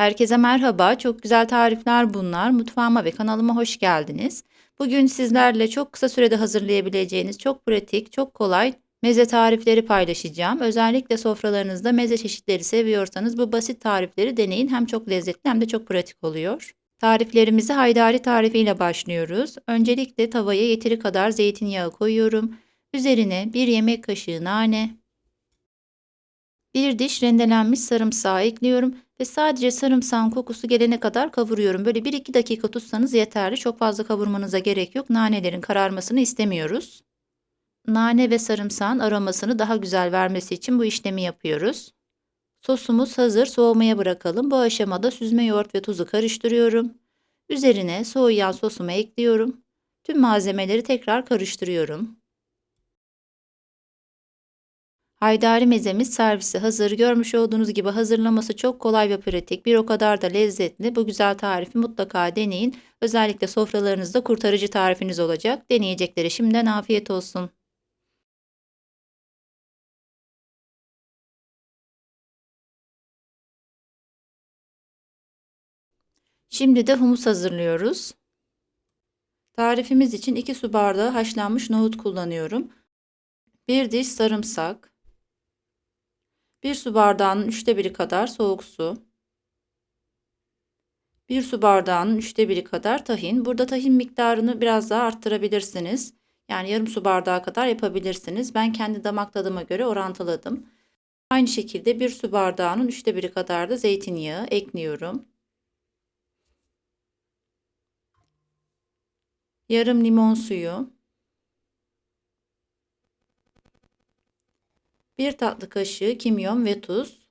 Herkese merhaba. Çok güzel tarifler bunlar. Mutfağıma ve kanalıma hoş geldiniz. Bugün sizlerle çok kısa sürede hazırlayabileceğiniz çok pratik, çok kolay meze tarifleri paylaşacağım. Özellikle sofralarınızda meze çeşitleri seviyorsanız bu basit tarifleri deneyin. Hem çok lezzetli hem de çok pratik oluyor. Tariflerimizi haydari tarifiyle başlıyoruz. Öncelikle tavaya yeteri kadar zeytinyağı koyuyorum. Üzerine 1 yemek kaşığı nane, 1 diş rendelenmiş sarımsağı ekliyorum ve sadece sarımsağın kokusu gelene kadar kavuruyorum. Böyle 1-2 dakika tutsanız yeterli. Çok fazla kavurmanıza gerek yok. Nanelerin kararmasını istemiyoruz. Nane ve sarımsağın aromasını daha güzel vermesi için bu işlemi yapıyoruz. Sosumuz hazır. Soğumaya bırakalım. Bu aşamada süzme yoğurt ve tuzu karıştırıyorum. Üzerine soğuyan sosumu ekliyorum. Tüm malzemeleri tekrar karıştırıyorum. Haydari mezemiz servisi hazır. Görmüş olduğunuz gibi hazırlaması çok kolay ve pratik. Bir o kadar da lezzetli. Bu güzel tarifi mutlaka deneyin. Özellikle sofralarınızda kurtarıcı tarifiniz olacak. Deneyecekleri şimdiden afiyet olsun. Şimdi de humus hazırlıyoruz. Tarifimiz için 2 su bardağı haşlanmış nohut kullanıyorum. 1 diş sarımsak, 1 su bardağının üçte biri kadar soğuk su. 1 su bardağının üçte biri kadar tahin. Burada tahin miktarını biraz daha arttırabilirsiniz. Yani yarım su bardağı kadar yapabilirsiniz. Ben kendi damak tadıma göre orantıladım. Aynı şekilde 1 su bardağının üçte biri kadar da zeytinyağı ekliyorum. Yarım limon suyu. 1 tatlı kaşığı kimyon ve tuz.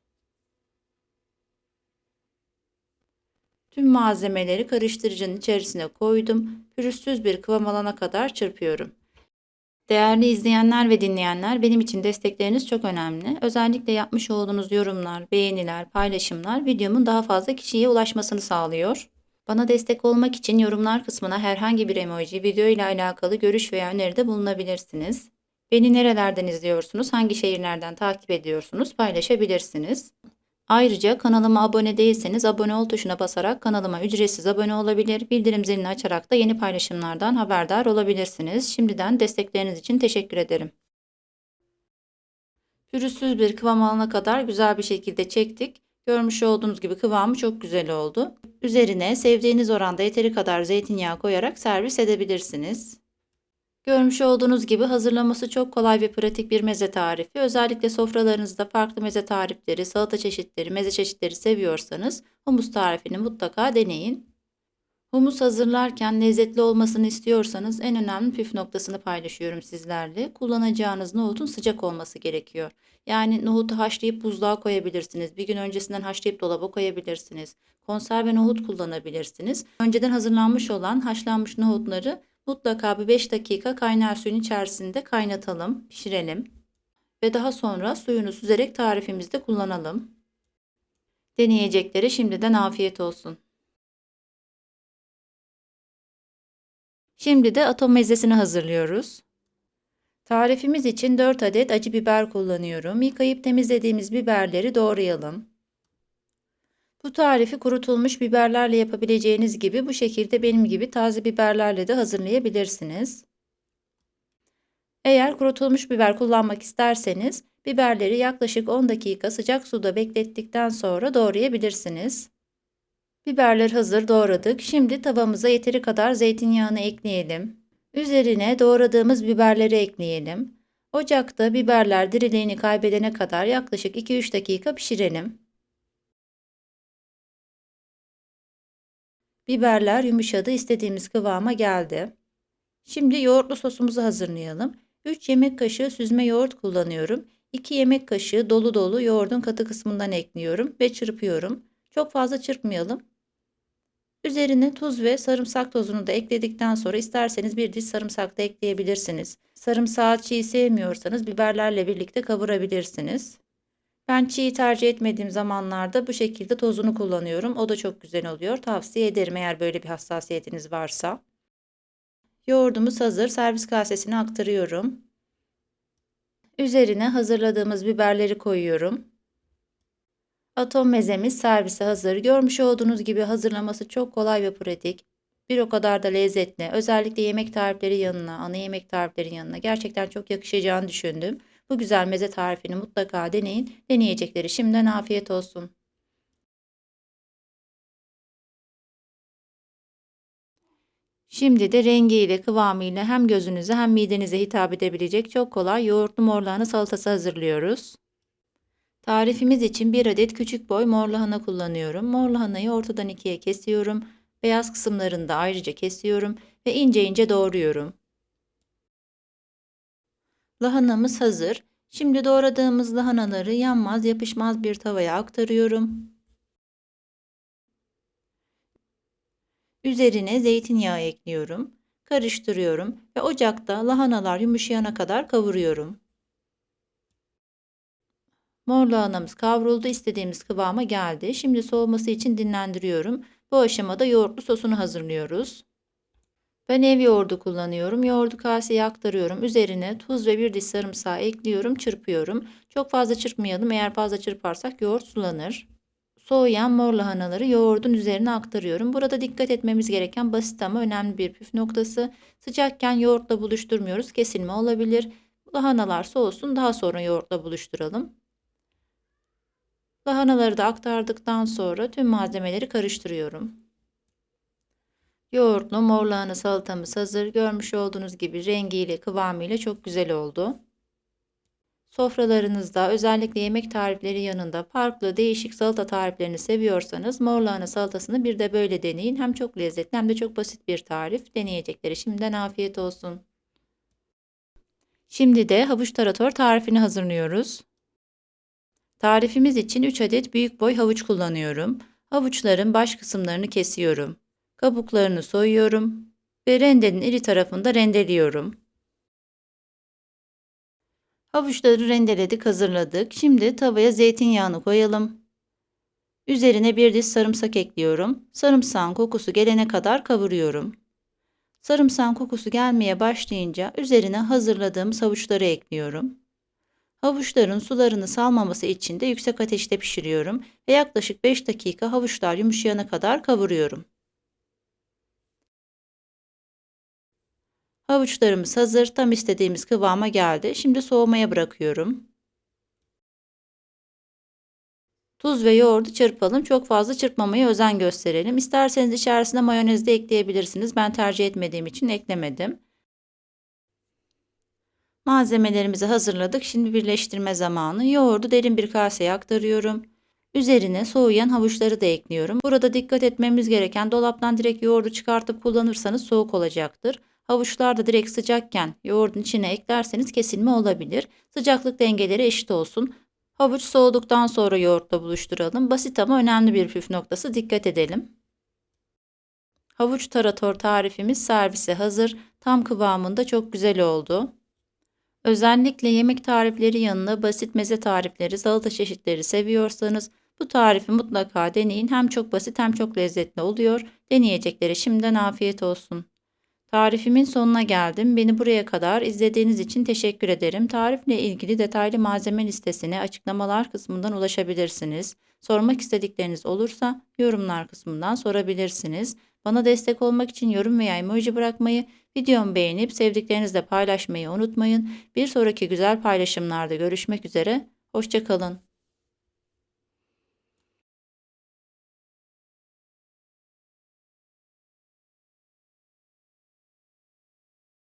Tüm malzemeleri karıştırıcının içerisine koydum. Pürüzsüz bir kıvam alana kadar çırpıyorum. Değerli izleyenler ve dinleyenler benim için destekleriniz çok önemli. Özellikle yapmış olduğunuz yorumlar, beğeniler, paylaşımlar videomun daha fazla kişiye ulaşmasını sağlıyor. Bana destek olmak için yorumlar kısmına herhangi bir emoji, video ile alakalı görüş veya öneride bulunabilirsiniz. Beni nerelerden izliyorsunuz, hangi şehirlerden takip ediyorsunuz paylaşabilirsiniz. Ayrıca kanalıma abone değilseniz abone ol tuşuna basarak kanalıma ücretsiz abone olabilir, bildirim zilini açarak da yeni paylaşımlardan haberdar olabilirsiniz. Şimdiden destekleriniz için teşekkür ederim. Pürüzsüz bir kıvam alana kadar güzel bir şekilde çektik. Görmüş olduğunuz gibi kıvamı çok güzel oldu. Üzerine sevdiğiniz oranda yeteri kadar zeytinyağı koyarak servis edebilirsiniz. Görmüş olduğunuz gibi hazırlaması çok kolay ve pratik bir meze tarifi. Özellikle sofralarınızda farklı meze tarifleri, salata çeşitleri, meze çeşitleri seviyorsanız humus tarifini mutlaka deneyin. Humus hazırlarken lezzetli olmasını istiyorsanız en önemli püf noktasını paylaşıyorum sizlerle. Kullanacağınız nohutun sıcak olması gerekiyor. Yani nohutu haşlayıp buzluğa koyabilirsiniz. Bir gün öncesinden haşlayıp dolaba koyabilirsiniz. Konserve nohut kullanabilirsiniz. Önceden hazırlanmış olan haşlanmış nohutları mutlaka bir 5 dakika kaynar suyun içerisinde kaynatalım, pişirelim. Ve daha sonra suyunu süzerek tarifimizde kullanalım. Deneyecekleri şimdiden afiyet olsun. Şimdi de atom mezesini hazırlıyoruz. Tarifimiz için 4 adet acı biber kullanıyorum. Yıkayıp temizlediğimiz biberleri doğrayalım. Bu tarifi kurutulmuş biberlerle yapabileceğiniz gibi bu şekilde benim gibi taze biberlerle de hazırlayabilirsiniz. Eğer kurutulmuş biber kullanmak isterseniz biberleri yaklaşık 10 dakika sıcak suda beklettikten sonra doğrayabilirsiniz. Biberler hazır doğradık. Şimdi tavamıza yeteri kadar zeytinyağını ekleyelim. Üzerine doğradığımız biberleri ekleyelim. Ocakta biberler diriliğini kaybedene kadar yaklaşık 2-3 dakika pişirelim. Biberler yumuşadı, istediğimiz kıvama geldi. Şimdi yoğurtlu sosumuzu hazırlayalım. 3 yemek kaşığı süzme yoğurt kullanıyorum. 2 yemek kaşığı dolu dolu yoğurdun katı kısmından ekliyorum ve çırpıyorum. Çok fazla çırpmayalım. Üzerine tuz ve sarımsak tozunu da ekledikten sonra isterseniz bir diş sarımsak da ekleyebilirsiniz. Sarımsağı çiğ sevmiyorsanız biberlerle birlikte kavurabilirsiniz. Ben çiğ tercih etmediğim zamanlarda bu şekilde tozunu kullanıyorum. O da çok güzel oluyor. Tavsiye ederim eğer böyle bir hassasiyetiniz varsa. Yoğurdumuz hazır. Servis kasesine aktarıyorum. Üzerine hazırladığımız biberleri koyuyorum. Atom mezemiz servise hazır. Görmüş olduğunuz gibi hazırlaması çok kolay ve pratik. Bir o kadar da lezzetli. Özellikle yemek tarifleri yanına, ana yemek tarifleri yanına gerçekten çok yakışacağını düşündüm. Bu güzel meze tarifini mutlaka deneyin. Deneyecekleri şimdiden afiyet olsun. Şimdi de rengiyle, kıvamıyla hem gözünüze hem midenize hitap edebilecek çok kolay yoğurtlu mor salatası hazırlıyoruz. Tarifimiz için bir adet küçük boy mor kullanıyorum. Mor lahanayı ortadan ikiye kesiyorum. Beyaz kısımlarını da ayrıca kesiyorum ve ince ince doğruyorum. Lahanamız hazır. Şimdi doğradığımız lahanaları yanmaz yapışmaz bir tavaya aktarıyorum. Üzerine zeytinyağı ekliyorum. Karıştırıyorum ve ocakta lahanalar yumuşayana kadar kavuruyorum. Mor lahanamız kavruldu. istediğimiz kıvama geldi. Şimdi soğuması için dinlendiriyorum. Bu aşamada yoğurtlu sosunu hazırlıyoruz. Ben ev yoğurdu kullanıyorum. Yoğurdu kaseye aktarıyorum. Üzerine tuz ve bir diş sarımsağı ekliyorum, çırpıyorum. Çok fazla çırpmayalım. Eğer fazla çırparsak yoğurt sulanır. Soğuyan mor lahanaları yoğurdun üzerine aktarıyorum. Burada dikkat etmemiz gereken basit ama önemli bir püf noktası. Sıcakken yoğurtla buluşturmuyoruz. Kesilme olabilir. Lahanalar soğusun daha sonra yoğurtla buluşturalım. Lahanaları da aktardıktan sonra tüm malzemeleri karıştırıyorum. Yoğurtlu mor lahana salatamız hazır. Görmüş olduğunuz gibi rengiyle kıvamıyla çok güzel oldu. Sofralarınızda özellikle yemek tarifleri yanında farklı değişik salata tariflerini seviyorsanız mor lahana salatasını bir de böyle deneyin. Hem çok lezzetli hem de çok basit bir tarif. Deneyecekleri şimdiden afiyet olsun. Şimdi de havuç tarator tarifini hazırlıyoruz. Tarifimiz için 3 adet büyük boy havuç kullanıyorum. Havuçların baş kısımlarını kesiyorum. Kabuklarını soyuyorum ve rendenin iri tarafında rendeliyorum. Havuçları rendeledik, hazırladık. Şimdi tavaya zeytinyağını koyalım. Üzerine bir diş sarımsak ekliyorum. Sarımsağın kokusu gelene kadar kavuruyorum. Sarımsağın kokusu gelmeye başlayınca üzerine hazırladığım havuçları ekliyorum. Havuçların sularını salmaması için de yüksek ateşte pişiriyorum ve yaklaşık 5 dakika havuçlar yumuşayana kadar kavuruyorum. Havuçlarımız hazır. Tam istediğimiz kıvama geldi. Şimdi soğumaya bırakıyorum. Tuz ve yoğurdu çırpalım. Çok fazla çırpmamaya özen gösterelim. İsterseniz içerisine mayonez de ekleyebilirsiniz. Ben tercih etmediğim için eklemedim. Malzemelerimizi hazırladık. Şimdi birleştirme zamanı. Yoğurdu derin bir kaseye aktarıyorum. Üzerine soğuyan havuçları da ekliyorum. Burada dikkat etmemiz gereken dolaptan direkt yoğurdu çıkartıp kullanırsanız soğuk olacaktır. Havuçlar da direkt sıcakken yoğurdun içine eklerseniz kesilme olabilir. Sıcaklık dengeleri eşit olsun. Havuç soğuduktan sonra yoğurtla buluşturalım. Basit ama önemli bir püf noktası dikkat edelim. Havuç tarator tarifimiz servise hazır. Tam kıvamında çok güzel oldu. Özellikle yemek tarifleri yanına basit meze tarifleri, salata çeşitleri seviyorsanız bu tarifi mutlaka deneyin. Hem çok basit hem çok lezzetli oluyor. Deneyecekleri şimdiden afiyet olsun. Tarifimin sonuna geldim. Beni buraya kadar izlediğiniz için teşekkür ederim. Tarifle ilgili detaylı malzeme listesine açıklamalar kısmından ulaşabilirsiniz. Sormak istedikleriniz olursa yorumlar kısmından sorabilirsiniz. Bana destek olmak için yorum veya emoji bırakmayı, videomu beğenip sevdiklerinizle paylaşmayı unutmayın. Bir sonraki güzel paylaşımlarda görüşmek üzere. Hoşçakalın.